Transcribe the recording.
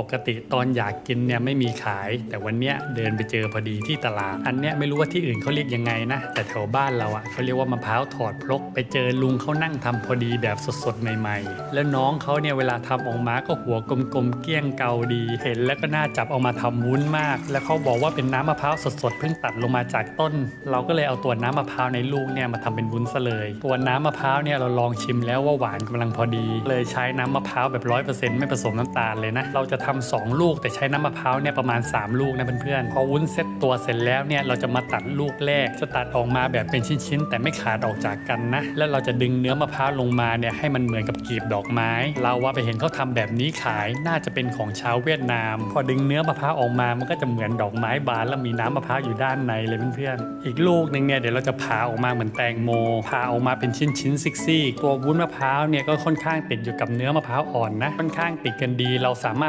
ปกติตอนอยากกินเนี่ยไม่มีขาย แต่วันเนี้ยเดินไปเจอพอดีที่ตลาด อันเนี้ยไม่รู้ว่าที่อื่นเขาเรียกยังไงนะ แต่แถวบ้านเราอะเขาเรียกว่ามะพร้าวถอดพลก ไปเจอลุงเขานั่งทำพอดีแบบสดๆใหม่ๆ แล้วน้องเขาเนี่ยเวลาทำออกมาก็หัวกลมๆเกี้ยงเกาดี เห็นแล้วก็น่าจับเอามาทำวุ้นมาก แล้วเขาบอกว่าเป็นน้ำมะพร้าวสดๆเพิ่งตัดลงมาจากต้น เราก็เลยเอาตัวน้ำมะพร้าวในลูกเนี่ยมาทำเป็นวุ้นซะเลย ตัวน้ำมะพร้าวเนี่ยเราลองชิมแล้วว่าหวานกำลังพอดี เลยใช้น้ำมะพร้าวแบบร้อยเปอร์เซ็นต์ไม่ผสมน้ำตาลเลยนะเราจะทำสองลูก แต่ใช้น้ำมะพร้าวเนี่ยประมาณ 3 ลูกนะเพื่อนๆพอวุ้นเซ็ตตัวเสร็จแล้วเนี่ยเราจะมาตัดลูกแรกจะตัดออกมาแบบเป็นชิ้นๆแต่ไม่ขาดออกจากกันนะ แล้วเราจะดึงเนื้อมะพร้าวลงมาเนี่ยให้มันเหมือนกับกีบดอกไม้ เราว่าไปเห็นเขาทำแบบนี้ขายน่าจะเป็นของชาวเวียดนาม พอดึงเนื้อมะพร้าวออกมามันก็จะเหมือนดอกไม้บานแล้วมีน้ำมะพร้าวอยู่ด้านในเลยเพื่อนๆอีกลูกหนึ่งเนี่ยเดี๋ยวเราจะผ่าออกมาเหมือนแตงโมผ่าออกมาเป็นชิ้นๆซิกซี่ตัววุ้นมะพร้าวเนี่ยก็ค่อนข้างติดอยู่กับเนื้อมะพร้าวอ่อนนะค่อนข้างติดกันดีเราสามารถ